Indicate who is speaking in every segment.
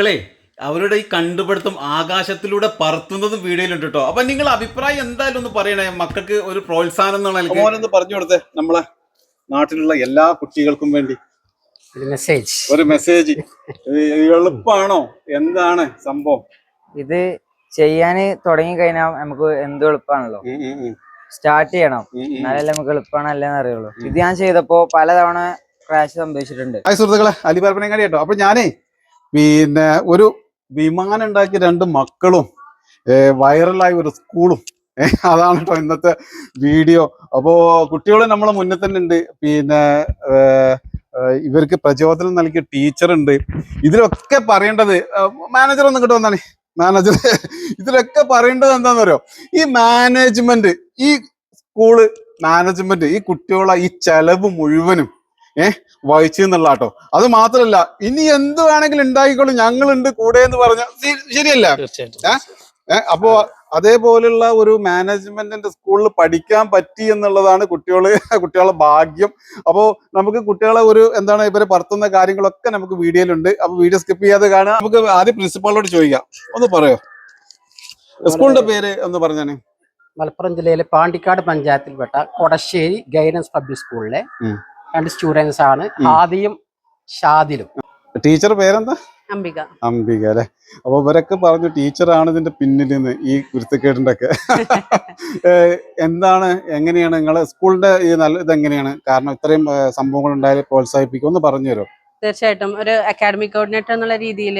Speaker 1: മക്കളെ അവരുടെ ഈ കണ്ടുപിടുത്തം ആകാശത്തിലൂടെ പറത്തുന്നതും വീഡിയോയിലുണ്ട് കേട്ടോ. അപ്പൊ നിങ്ങൾ അഭിപ്രായം എന്തായാലും ഒന്ന് പറയണേ. മക്കൾക്ക് ഒരു പ്രോത്സാഹനം എന്നുള്ള നിലയ്ക്ക്.
Speaker 2: മോനൊന്ന് പറഞ്ഞു കൊടുത്തേ. നമ്മളെ നാട്ടിലുള്ള എല്ലാ കുട്ടികൾക്കും വേണ്ടി.
Speaker 3: ഒരു മെസ്സേജ്
Speaker 2: ഒരു മെസ്സേജ് എളുപ്പാണോ? എന്താണ് സംഭവം?
Speaker 4: ഇത് ചെയ്യാന് തുടങ്ങി കഴിഞ്ഞാൽ നമുക്ക് എന്ത് എളുപ്പമാണല്ലോ. സ്റ്റാർട്ട് ചെയ്യണം. എന്നാലല്ലേ നമുക്ക് എളുപ്പമാണ് അല്ലേന്ന് അറിയുള്ളൂ. ഇത് ഞാൻ ചെയ്തപ്പോ പലതവണ ക്രാഷ് സംഭവിച്ചിട്ടുണ്ട്.
Speaker 2: സുഹൃത്തുക്കളെ അലിപരപ്പനെ കേട്ടോ. അപ്പൊ ഞാനേ പിന്നെ ഒരു വിമാനം ഉണ്ടാക്കി രണ്ട് മക്കളും വൈറലായ ഒരു സ്കൂളും. അതാണ് കേട്ടോ ഇന്നത്തെ വീഡിയോ. അപ്പോ കുട്ടികളെ നമ്മളെ മുന്നിൽ തന്നെ ഉണ്ട്. പിന്നെ ഇവർക്ക് പ്രചോദനം നൽകിയ ടീച്ചർ ഉണ്ട്. ഇതിലൊക്കെ പറയേണ്ടത് മാനേജർ ഒന്ന് കിട്ടും വന്നാണ് മാനേജർ ഇതിലൊക്കെ പറയേണ്ടത് എന്താണെന്ന് പറയോ ഈ മാനേജ്മെന്റ് ഈ സ്കൂൾ മാനേജ്മെന്റ് ഈ കുട്ടികളെ ഈ ചെലവ് മുഴുവനും ഏഹ് വഹിച്ചു എന്നുള്ള കേട്ടോ അത് മാത്രല്ല ഇനി എന്ത് വേണമെങ്കിലും ഉണ്ടായിക്കോളും ഞങ്ങളുണ്ട് കൂടെ എന്ന് പറഞ്ഞ ശരിയല്ല?
Speaker 3: തീർച്ചയായിട്ടും
Speaker 2: ഏഹ് അപ്പോ അതേപോലുള്ള ഒരു മാനേജ്മെന്റിന്റെ സ്കൂളിൽ പഠിക്കാൻ പറ്റി എന്നുള്ളതാണ് കുട്ടികളെ കുട്ടികളുടെ ഭാഗ്യം. അപ്പോ നമുക്ക് കുട്ടികളെ ഒരു എന്താണ് ഇവരെ പറത്തുന്ന കാര്യങ്ങളൊക്കെ നമുക്ക് വീഡിയോയിലുണ്ട്. അപ്പൊ വീഡിയോ സ്കിപ്പ് ചെയ്യാതെ കാണാം നമുക്ക് ആദ്യം പ്രിൻസിപ്പാളിനോട് ചോദിക്കാം. ഒന്ന് പറയോ? സ്കൂളിന്റെ പേര് ഒന്ന് പറഞ്ഞാണ്
Speaker 3: മലപ്പുറം ജില്ലയിലെ പാണ്ടിക്കാട് പഞ്ചായത്തിൽപ്പെട്ട കൊടശ്ശേരി ഗൈഡൻസ് പബ്ലിക് സ്കൂളിലെ. രണ്ട് സ്റ്റുഡൻസ് ആണ്. ആദിയും ഷാദിലും.
Speaker 2: ടീച്ചർ പേരെന്താ?
Speaker 5: അംബിക.
Speaker 2: അംബിക അല്ലെ? അപ്പൊ ഇവരൊക്കെ പറഞ്ഞു ടീച്ചറാണ് ഇതിന്റെ പിന്നിൽ നിന്ന് ഈ കുരുത്തക്കേടിന്റെ ഒക്കെ എന്താണ് എങ്ങനെയാണ് നിങ്ങളെ സ്കൂളിന്റെ ഈ നല്ല ഇതെങ്ങനെയാണ്? കാരണം ഇത്രയും സംഭവങ്ങൾ ഉണ്ടായാലും പ്രോത്സാഹിപ്പിക്കും ഒന്ന് പറഞ്ഞു തരും
Speaker 5: തീർച്ചയായിട്ടും. ഒരു അക്കാഡമിക് കോർഡിനേറ്റർ എന്നുള്ള രീതിയിൽ.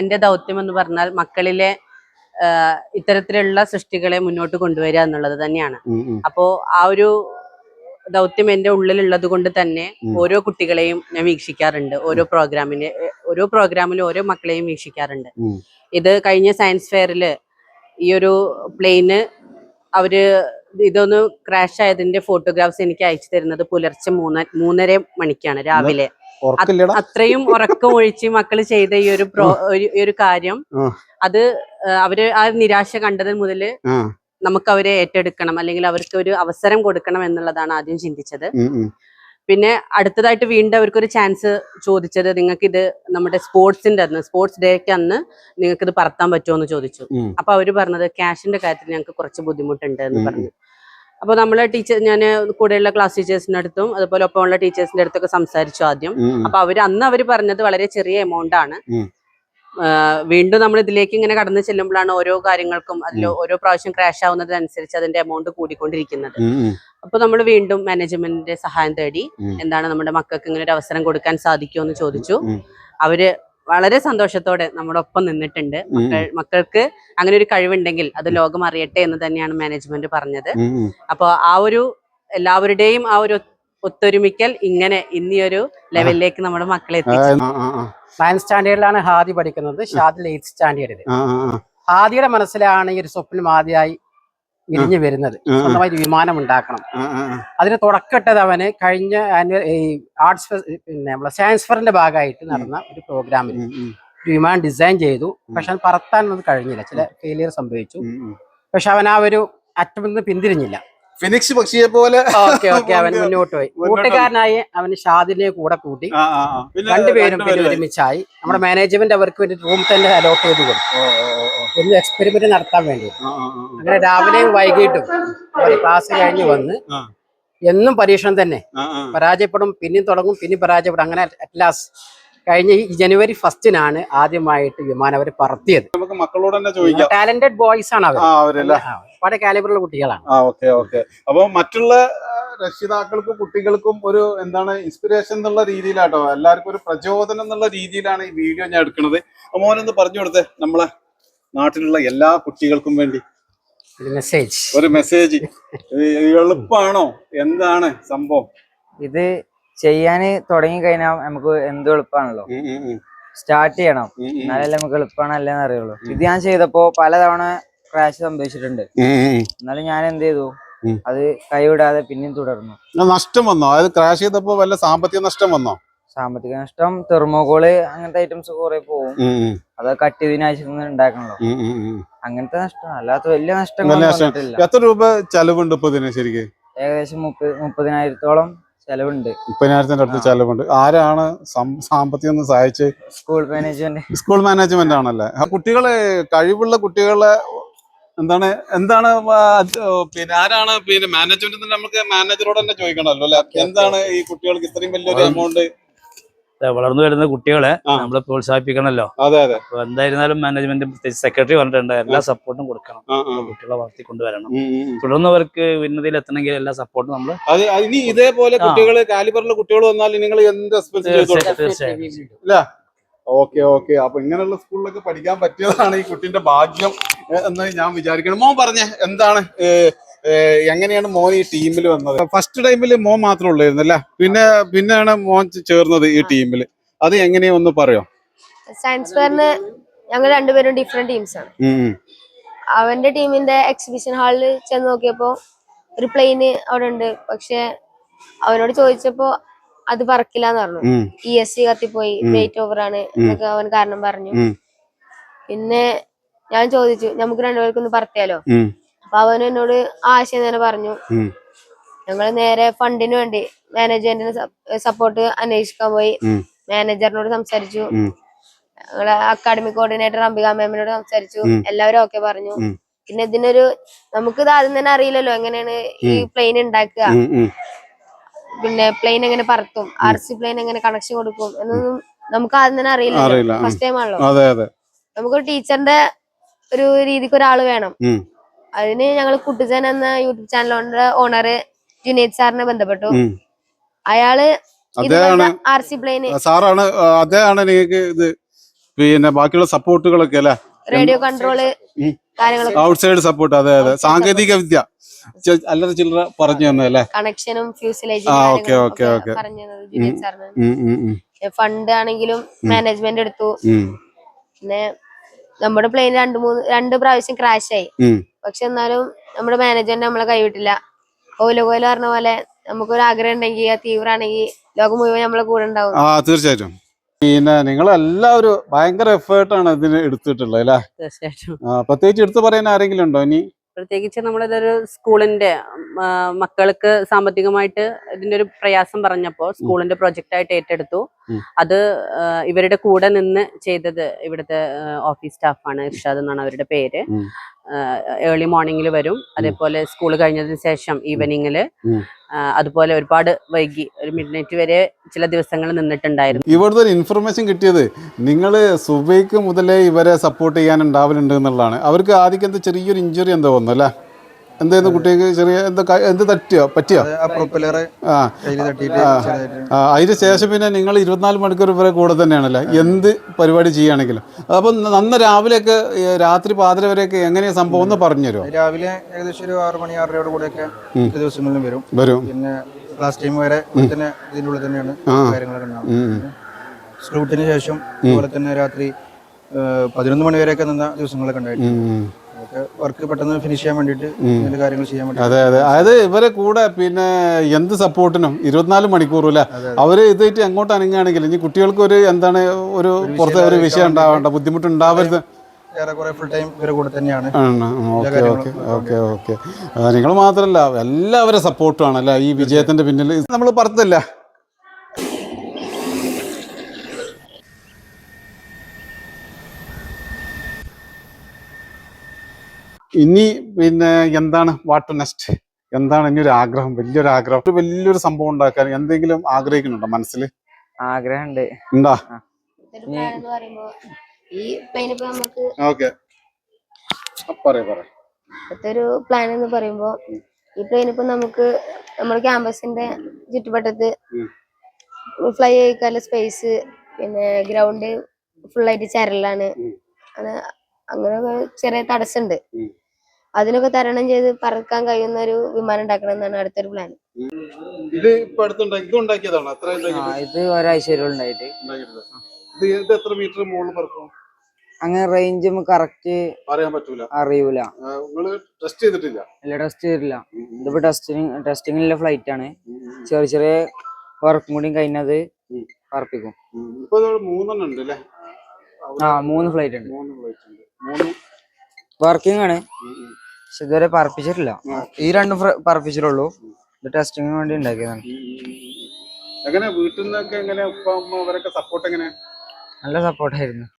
Speaker 5: എന്റെ ദൗത്യം എന്ന് പറഞ്ഞാൽ മക്കളിലെ ഇത്തരത്തിലുള്ള സൃഷ്ടികളെ മുന്നോട്ട് കൊണ്ടുവരിക എന്നുള്ളത് തന്നെയാണ്. അപ്പോ ആ ഒരു ദൗത്യം എന്റെ ഉള്ളിലുള്ളത് കൊണ്ട് തന്നെ ഓരോ കുട്ടികളെയും ഞാൻ വീക്ഷിക്കാറുണ്ട്. ഓരോ പ്രോഗ്രാമിന് ഓരോ പ്രോഗ്രാമിലും ഓരോ മക്കളെയും വീക്ഷിക്കാറുണ്ട്. ഇത് കഴിഞ്ഞ സയൻസ് ഫെയറിൽ ഈ ഒരു പ്ലെയിന് അവർ ഇതൊന്ന് ക്രാഷ് ആയതിന്റെ ഫോട്ടോഗ്രാഫ്സ് എനിക്ക് അയച്ചു തരുന്നത് പുലർച്ചെ മൂന്ന മൂന്നര മണിക്കാണ് രാവിലെ. അത്രയും ഉറക്കം ഒഴിച്ച് മക്കൾ ചെയ്ത ഈ ഒരു പ്രോ ഒരു- കാര്യം. അത് അവർ ആ നിരാശ കണ്ടത്
Speaker 2: മുതൽ
Speaker 5: നമുക്ക് അവരെ ഏറ്റെടുക്കണം അല്ലെങ്കിൽ അവർക്ക് ഒരു അവസരം കൊടുക്കണം എന്നുള്ളതാണ് ആദ്യം ചിന്തിച്ചത്. പിന്നെ അടുത്തതായിട്ട് വീണ്ടും അവർക്കൊരു ചാൻസ് ചോദിച്ചത് നിങ്ങൾക്ക് ഇത് നമ്മുടെ സ്പോർട്സിന്റെ അന്ന് സ്പോർട്സ് ഡേക്ക് അന്ന് നിങ്ങൾക്ക് ഇത് പറത്താൻ പറ്റുമോ എന്ന് ചോദിച്ചു. അപ്പൊ അവർ പറഞ്ഞത് ക്യാഷിന്റെ കാര്യത്തിൽ ഞങ്ങൾക്ക് കുറച്ച് ബുദ്ധിമുട്ടുണ്ട് എന്ന് പറഞ്ഞു. അപ്പൊ നമ്മളെ ടീച്ചർ ഞാൻ കൂടെയുള്ള ക്ലാസ് ടീച്ചേഴ്സിന്റെ അടുത്തും അതുപോലെ ഒപ്പമുള്ള ടീച്ചേഴ്സിന്റെ അടുത്തൊക്കെ സംസാരിച്ചു ആദ്യം. അപ്പൊ അവർ അന്ന് അവർ പറഞ്ഞത് വളരെ ചെറിയ എമൗണ്ട് ആണ് വീണ്ടും നമ്മൾ ഇതിലേക്ക് ഇങ്ങനെ കടന്നു ചെല്ലുമ്പോഴാണ് ഓരോ കാര്യങ്ങൾക്കും അതിൽ ഓരോ പ്രാവശ്യം ക്രാഷ് ആവുന്നതിനനുസരിച്ച് അതിന്റെ എമൗണ്ട് കൂടിക്കൊണ്ടിരിക്കുന്നത്. അപ്പൊ നമ്മൾ വീണ്ടും മാനേജ്മെന്റിന്റെ സഹായം തേടി എന്താണ് നമ്മുടെ മക്കൾക്ക് ഇങ്ങനെ ഒരു അവസരം കൊടുക്കാൻ സാധിക്കുമോ എന്ന് ചോദിച്ചു. അവർ വളരെ സന്തോഷത്തോടെ നമ്മുടെ ഒപ്പം നിന്നിട്ടുണ്ട്. മക്കൾ മക്കൾക്ക് അങ്ങനെ ഒരു കഴിവുണ്ടെങ്കിൽ അത് ലോകം അറിയട്ടെ എന്ന് തന്നെയാണ് മാനേജ്മെന്റ് പറഞ്ഞത്.
Speaker 2: ഉം.
Speaker 5: ആ ഒരു എല്ലാവരുടെയും ആ ഒരു ഒത്തൊരുമിക്കൽ ഇങ്ങനെ ഇന്നിയൊരു ലെവലിലേക്ക് നമ്മുടെ മക്കളെ
Speaker 3: നയൻ സ്റ്റാൻഡേർഡിലാണ് ഹാദി പഠിക്കുന്നത്. ഷാദിൽ എയ്ത്ത് സ്റ്റാൻഡേർഡിൽ. ഹാദിയുടെ മനസ്സിലാണ് ഈ ഒരു സ്വപ്നം ആദ്യമായി വിരിഞ്ഞു വരുന്നത്. സ്വന്തമായി ഒരു വിമാനം ഉണ്ടാക്കണം. അതിന് തുടക്കമിട്ടത് അവന് കഴിഞ്ഞ ആനുവൽ ഈ ആർട്സ് പിന്നെ നമ്മളെ സയൻസ് ഫെയറിന്റെ ഭാഗമായിട്ട് നടന്ന ഒരു പ്രോഗ്രാമിൽ ഒരു വിമാനം ഡിസൈൻ ചെയ്തു. പക്ഷെ അത് പറത്താനൊന്നും കഴിഞ്ഞില്ല. ചില ഫെയിലിയർ സംഭവിച്ചു. പക്ഷെ അവൻ ആ ഒരു അറ്റം നിന്ന് പിന്തിരിഞ്ഞില്ല.
Speaker 2: ഫിനിക്സ് പക്ഷിയെ പോലെ
Speaker 3: ഓക്കെ ഓക്കെ അവൻ മുന്നോട്ട് പോയി കൂട്ടുകാരനായി അവന് ഷാദിനെ കൂടെ കൂട്ടി. രണ്ടുപേരും പിന്നെ ഒരുമിച്ചായി. നമ്മുടെ മാനേജ്മെന്റ് അവർക്ക് വേണ്ടി റൂം തന്നെ അലോട്ട് ചെയ്ത് കൊടുത്തു. ഒന്ന് എക്സ്പെരിമെന്റ് നടത്താൻ വേണ്ടി. അങ്ങനെ രാവിലെയും വൈകിട്ടും ക്ലാസ് കഴിഞ്ഞ് വന്ന് എന്നും പരീക്ഷണം തന്നെ. പരാജയപ്പെടും പിന്നെയും തുടങ്ങും പിന്നെ പരാജയപ്പെടും. അങ്ങനെ അറ്റ്ലാസ് കഴിഞ്ഞ ഈ ജനുവരി ഫസ്റ്റിനാണ് ആദ്യമായിട്ട് വിമാനം അവർ പറത്തിയത്.
Speaker 2: നമുക്ക് മക്കളോട് തന്നെ ചോദിക്കാം.
Speaker 3: ടാലന്റഡ് ബോയ്സ് ആണ് അവർ പല കാലിബറുള്ള കുട്ടികളാണ്.
Speaker 2: ആ ഓക്കെ ഓക്കെ. അപ്പൊ മറ്റുള്ള രക്ഷിതാക്കൾക്കും കുട്ടികൾക്കും ഒരു എന്താണ് ഇൻസ്പിറേഷൻ എന്നുള്ള രീതിയിലാട്ടോ എല്ലാവർക്കും ഒരു പ്രചോദനം എന്നുള്ള രീതിയിലാണ് ഈ വീഡിയോ ഞാൻ എടുക്കുന്നത്. അപ്പൊ മോനൊന്ന് പറഞ്ഞു കൊടുത്തേ നമ്മളെ നാട്ടിലുള്ള എല്ലാ കുട്ടികൾക്കും വേണ്ടി.
Speaker 3: മെസ്സേജ്
Speaker 2: ഒരു മെസ്സേജ് എളുപ്പാണോ? എന്താണ് സംഭവം?
Speaker 4: ഇത് ചെയ്യാന് തുടങ്ങി കഴിഞ്ഞാൽ നമുക്ക് എന്ത് എളുപ്പമാണല്ലോ സ്റ്റാർട്ട് ചെയ്യണം. എന്നാലല്ലേ നമുക്ക് എളുപ്പമാണ് അല്ലേന്ന് അറിയുള്ളൂ. ഇത് ഞാൻ ചെയ്തപ്പോ പലതവണ ക്രാഷ് സംഭവിച്ചിട്ടുണ്ട്. എന്നാലും ഞാൻ എന്ത് ചെയ്തു? അത് കൈവിടാതെ പിന്നെയും തുടർന്നു.
Speaker 2: നഷ്ടം വന്നോ? അതായത് ക്രാഷ് ചെയ്തപ്പോ വല്ല സാമ്പത്തിക നഷ്ടം വന്നോ?
Speaker 4: സാമ്പത്തിക നഷ്ടം തെർമോകോൾ അങ്ങനത്തെ ഐറ്റംസ് കുറെ പോകും അത് കട്ട് ചെയ്തതിനാവശ്യം ഉണ്ടാക്കണല്ലോ. അങ്ങനത്തെ നഷ്ടം. അല്ലാത്ത വലിയ
Speaker 2: നഷ്ടം. എത്ര രൂപ ചെലവുണ്ട് ഇപ്പൊ ശരിക്കും?
Speaker 4: ഏകദേശം മുപ്പത് മുപ്പതിനായിരത്തോളം ചെലവുണ്ട്.
Speaker 2: മുപ്പതിനായിരത്തിന്റെ അടുത്ത് ചെലവുണ്ട്. ആരാണ് സാമ്പത്തികം ഒന്ന് സഹായിച്ച്?
Speaker 4: സ്കൂൾ മാനേജ്മെന്റ്
Speaker 2: സ്കൂൾ മാനേജ്മെന്റ് ആണല്ലേ. കുട്ടികളെ കഴിവുള്ള കുട്ടികളെ എന്താണ് എന്താണ് പിന്നെ ആരാണ് പിന്നെ മാനേജ്മെന്റ് നമുക്ക് മാനേജറോട് തന്നെ ചോദിക്കണമല്ലോ അല്ലെ? എന്താണ് ഈ കുട്ടികൾക്ക് ഇത്രയും വലിയൊരു എമൗണ്ട്
Speaker 6: വളർന്നു വരുന്ന കുട്ടികളെ
Speaker 2: നമ്മളെ
Speaker 6: നമ്മൾ
Speaker 2: പ്രോത്സാഹിപ്പിക്കണല്ലോ
Speaker 6: അപ്പൊ എന്തായിരുന്നാലും മാനേജ്മെന്റ് സെക്രട്ടറി പറഞ്ഞിട്ടുണ്ട് എല്ലാ സപ്പോർട്ടും കൊടുക്കണം. കുട്ടികളെ വളർത്തി കൊണ്ടുവരണം. തുടർന്ന് അവർക്ക് ഉന്നതിയിൽ എത്തണമെങ്കിൽ എല്ലാ സപ്പോർട്ടും നമ്മൾ
Speaker 2: ഇനി ഇതേപോലെ. കാലിബറിലെ കുട്ടികൾ വന്നാൽ നിങ്ങൾ എന്ത്
Speaker 6: തീർച്ചയായും
Speaker 2: ഓക്കെ ഓക്കെ. അപ്പൊ ഇങ്ങനെയുള്ള സ്കൂളിലൊക്കെ പഠിക്കാൻ പറ്റിയതാണ് ഈ കുട്ടിന്റെ ഭാഗ്യം എന്ന് ഞാൻ വിചാരിക്കണം മോൻ പറഞ്ഞേ എന്താണ് എങ്ങനെയാണ് മോൻ ഈ ടീമിൽ വന്നത്? ഫസ്റ്റ് ടൈമിൽ മോൻ മാത്രമേ ഉള്ളായിരുന്നു അല്ലേ പിന്നെ പിന്നെയാണ് മോൻ ചേർന്നത് ഈ ടീമിൽ അത് എങ്ങനെയാ ഒന്ന് പറയോ?
Speaker 7: സയൻസ് ഫെയറിന് ഞങ്ങൾ രണ്ടുപേരും ഡിഫറെന്റ് ടീംസ് ആണ്. അവന്റെ ടീമിന്റെ എക്സിബിഷൻ ഹാളിൽ ചെന്ന് നോക്കിയപ്പോ ഒരു പ്ലെയിന് അവിടെ ഉണ്ട്. പക്ഷെ അവനോട് ചോദിച്ചപ്പോ അത് പറക്കില്ലാന്ന് പറഞ്ഞു.
Speaker 2: ഉം,
Speaker 7: ഇ എസ് സി കത്തിപ്പോയി. വെയിറ്റ് ഓവർ ആണ് എന്നൊക്കെ അവൻ കാരണം പറഞ്ഞു. പിന്നെ ഞാൻ ചോദിച്ചു നമുക്ക് രണ്ടുപേർക്കൊന്ന് പറത്തിയാലോ? അപ്പൊ അവൻ എന്നോട് ആശയം തന്നെ പറഞ്ഞു. ഞങ്ങൾ നേരെ ഫണ്ടിന് വേണ്ടി മാനേജ്മെന്റിന് സപ്പോർട്ട് അന്വേഷിക്കാൻ പോയി. മാനേജറിനോട് സംസാരിച്ചു. ഞങ്ങളെ അക്കാഡമിക് കോർഡിനേറ്റർ അംബിക മാമിനോട് സംസാരിച്ചു. എല്ലാവരും ഓക്കെ പറഞ്ഞു. പിന്നെ ഇതിനൊരു നമുക്ക് ഇത് ആദ്യം തന്നെ അറിയില്ലല്ലോ എങ്ങനെയാണ് ഈ പ്ലെയിൻ ഉണ്ടാക്കുക. പിന്നെ പ്ലെയിൻ എങ്ങനെ പറത്തും ആർ സി പ്ലെയിൻ എങ്ങനെ കണക്ഷൻ കൊടുക്കും എന്നൊന്നും നമുക്ക് ആദ്യം തന്നെ
Speaker 2: അറിയില്ല,
Speaker 7: ഫസ്റ്റ് ടൈം ആണല്ലോ. നമുക്കൊരു ടീച്ചറിന്റെ ഒരു രീതിക്ക് ഒരാൾ വേണം. അതിന് ഞങ്ങൾ കുട്ടിജൻ എന്ന യൂട്യൂബ് ചാനൽ ഓണർ ജുനൈദ് സാറിനെ ബന്ധപ്പെട്ടു.
Speaker 2: അയാൾ
Speaker 7: ആർ സി പ്ലെയിന്
Speaker 2: സാറാണ് അദ്ദേഹമാണ് നിങ്ങൾക്ക് ഇത് പിന്നെ ബാക്കിയുള്ള സപ്പോർട്ടുകളൊക്കെ അല്ലെ?
Speaker 7: Radio
Speaker 2: control
Speaker 7: out
Speaker 2: outside support അതെ അതെ. സാങ്കേതിക വിദ്യ. അല്ലറ ചില്ലറ പറഞ്ഞു തന്നെ അല്ലെ?
Speaker 7: കണക്ഷനും ഫ്യൂസിലേജും
Speaker 2: ആ, ഓക്കെ ഓക്കെ ഓക്കെ.
Speaker 7: ഫണ്ട് ആണെങ്കിലും മാനേജ്മെന്റ് എടുത്തു. പിന്നെ നമ്മുടെ പ്ലെയിൻ രണ്ട് മൂന്ന് രണ്ട് പ്രാവശ്യം ക്രാഷ് ആയി. പക്ഷെ എന്നാലും നമ്മുടെ മാനേജറിനെ നമ്മളെ കൈവിട്ടില്ല. ഓല കോല പറഞ്ഞ പോലെ നമുക്കൊരു ആഗ്രഹം ഉണ്ടെങ്കിൽ ആ തീവ്രാണെങ്കിൽ ലോകം മുഴുവൻ നമ്മളെ കൂടെ ഉണ്ടാവും.
Speaker 2: ആ തീർച്ചയായിട്ടും. പിന്നെ നിങ്ങൾ എല്ലാവരും ഭയങ്കര ആണ് ഇതിന് എടുത്തിട്ടുള്ളത് അല്ലേ?
Speaker 5: തീർച്ചയായിട്ടും.
Speaker 2: ആ, പ്രത്യേകിച്ച് എടുത്തു പറയാൻ ആരെങ്കിലും ഉണ്ടോ ഇനി?
Speaker 5: പ്രത്യേകിച്ച് നമ്മളിതൊരു സ്കൂളിന്റെ മക്കൾക്ക് സാമ്പത്തികമായിട്ട് ഇതിന്റെ ഒരു പ്രയാസം പറഞ്ഞപ്പോൾ സ്കൂളിന്റെ പ്രൊജക്റ്റ് ആയിട്ട് ഏറ്റെടുത്തു. അത് ഇവരുടെ കൂടെ നിന്ന് ചെയ്തത് ഇവിടുത്തെ ഓഫീസ് സ്റ്റാഫാണ് ഇർഷാദ് എന്നാണ് അവരുടെ പേര്. ഏർലി മോർണിംഗിൽ വരും. അതേപോലെ സ്കൂൾ കഴിഞ്ഞതിന് ശേഷം ഈവനിങ്ങിൽ അതുപോലെ ഒരുപാട് വൈകി ഒരു മിഡ് നൈറ്റ് വരെ ചില ദിവസങ്ങൾ നിന്നിട്ടുണ്ടായിരുന്നു.
Speaker 2: ഇവിടുത്തെ ഒരു ഇൻഫർമേഷൻ കിട്ടിയത് നിങ്ങൾ സുബൈക്ക് മുതലേ ഇവരെ സപ്പോർട്ട് ചെയ്യാൻ ഉണ്ടാവലുണ്ട് എന്നുള്ളതാണ്. അവർക്ക് ആദ്യം എന്താ ചെറിയൊരു ഇഞ്ചുറി എന്തോ വന്നു അല്ലേ? എന്തായിരുന്നു കുട്ടിക്ക് ചെറിയ എന്താ എന്ത് തട്ടിയോ? പറ്റിയോ?
Speaker 8: ആ
Speaker 2: അതിന് ശേഷം പിന്നെ നിങ്ങൾ ഇരുപത്തിനാല് മണിക്കൂർ വരെ കൂടെ തന്നെയാണല്ലേ? എന്ത് പരിപാടി ചെയ്യുകയാണെങ്കിലും അപ്പം നന്ന രാവിലെയൊക്കെ ഒക്കെ രാത്രി പാതിര വരെയൊക്കെ എങ്ങനെയാ സംഭവം ഒന്ന് പറഞ്ഞു തരുമോ
Speaker 8: രാവിലെ ഏകദേശം ഒരു ആറ് മണി ആറരയോട് കൂടെയൊക്കെ ദിവസങ്ങളിലും വരും.
Speaker 2: വരും.
Speaker 8: പിന്നെ ക്ലാസ് ടൈം വരെ തന്നെ ഇതിന്റെ ഉള്ളിൽ തന്നെയാണ്. കാര്യങ്ങളൊക്കെ
Speaker 2: ഉം,
Speaker 8: ഉണ്ടാവും ശേഷം അതുപോലെ തന്നെ രാത്രി പതിനൊന്ന് മണി വരെയൊക്കെ നിന്ന ദിവസങ്ങളൊക്കെ ഉണ്ടായിട്ടുണ്ട്. വർക്ക് പെട്ടെന്ന് ഫിനിഷ് ചെയ്യാൻ വേണ്ടിയിട്ട് ഇതിന്റെ കാര്യങ്ങൾ ചെയ്യാൻ വേണ്ടി
Speaker 2: അതെ അതെ. അതായത് ഇവരെ കൂടെ പിന്നെ എന്ത് സപ്പോർട്ടിനും ഇരുപത്തിനാല് മണിക്കൂറും അല്ലേ? അവർ ഇതായിട്ട് എങ്ങോട്ട് അനങ്ങുകയാണെങ്കിൽ ഇനി കുട്ടികൾക്ക് ഒരു എന്താണ് ഒരു പുറത്തെ ഒരു വിഷയം ഉണ്ടാവേണ്ട ബുദ്ധിമുട്ട് ഉണ്ടാവരുത് നിങ്ങൾ മാത്രല്ല എല്ലാവരും സപ്പോർട്ടും അല്ലേ? ഈ വിജയത്തിന്റെ പിന്നിൽ നമ്മൾ പറഞ്ഞല്ല ഇനി പിന്നെ എന്താണ് വാട്ട് നെക്സ്റ്റ്? എന്താണ് ഇനി ഒരു ആഗ്രഹം? വലിയൊരു ആഗ്രഹം. ഒരു വലിയൊരു സംഭവം ഉണ്ടാക്കാൻ എന്തെങ്കിലും ആഗ്രഹിക്കുന്നുണ്ടോ മനസ്സിൽ?
Speaker 4: ആഗ്രഹമുണ്ട്.
Speaker 2: ഉണ്ടോ?
Speaker 7: ഈ പ്ലെയിൻ ഇപ്പൊ നമുക്ക്
Speaker 2: ഓക്കെ.
Speaker 7: ഇപ്പോഴത്തെ ഒരു പ്ലാൻ എന്ന് പറയുമ്പോ ഈ പ്ലെയിൻ ഇപ്പൊ നമുക്ക് നമ്മുടെ ക്യാമ്പസിന്റെ ചുറ്റുവട്ടത്ത്. ഫ്ലൈ ആയിക്കാല സ്പേസ് പിന്നെ ഗ്രൗണ്ട് ഫുള്ളായിട്ട് ചരലാണ്.
Speaker 2: അങ്ങനെ
Speaker 7: അത് അങ്ങനെയൊക്കെ ചെറിയ തടസ്സമുണ്ട്. അതിനൊക്കെ തരണം ചെയ്ത് പറക്കാൻ കഴിയുന്ന ഒരു വിമാനം ഉണ്ടാക്കണം എന്നാണ് അടുത്തൊരു പ്ലാൻ
Speaker 2: ഇത് ഇപ്പൊ അടുത്തുണ്ടാക്കി ഇത് ഉണ്ടാക്കിയതാണോ? അത്ര
Speaker 4: ഇത് ഒരാഴ്ച വരെ ഉണ്ടായിട്ട്.
Speaker 2: ഇത് എത്ര മീറ്റർ മുകളിൽ പറക്കും?
Speaker 4: അങ്ങനെ റേഞ്ച് നമുക്ക് കറക്റ്റ്
Speaker 2: പറയാൻ പറ്റൂല.
Speaker 4: അറിയൂല.
Speaker 2: ടെസ്റ്റ് ചെയ്തിട്ടില്ല?
Speaker 4: ഇല്ല ടെസ്റ്റ് ചെയ്തിട്ടില്ല. ഇതിപ്പോ ടെസ്റ്റിംഗ് ടെസ്റ്റിങ്ങിലുള്ള ഫ്ലൈറ്റ് ആണ്. ചെറിയ ചെറിയ വർക്കും കൂടി കഴിഞ്ഞത്. പറപ്പിക്കും
Speaker 2: ഇപ്പൊ ഇത് മൂന്നെണ്ണം ഉണ്ട് അല്ലേ?
Speaker 4: ആ മൂന്ന് ഫ്ലൈറ്റ് ഉണ്ട്.
Speaker 2: മൂന്ന് ഫ്ലൈറ്റ് ഉണ്ട്. മൂന്ന്
Speaker 4: വർക്കിംഗ് ആണ്. പക്ഷെ ഇതുവരെ പറപ്പിച്ചിട്ടില്ല. ഈ രണ്ടും പറപ്പിച്ചിട്ടുള്ളൂ. ഇത് ടെസ്റ്റിങ്ങിന് വേണ്ടി ഉണ്ടാക്കിയതാണ്.
Speaker 2: എങ്ങനെ വീട്ടിൽ നിന്നൊക്കെ എങ്ങനെ ഉപ്പ അമ്മ അവരൊക്കെ സപ്പോർട്ട് എങ്ങനെ?
Speaker 4: നല്ല സപ്പോർട്ടായിരുന്നു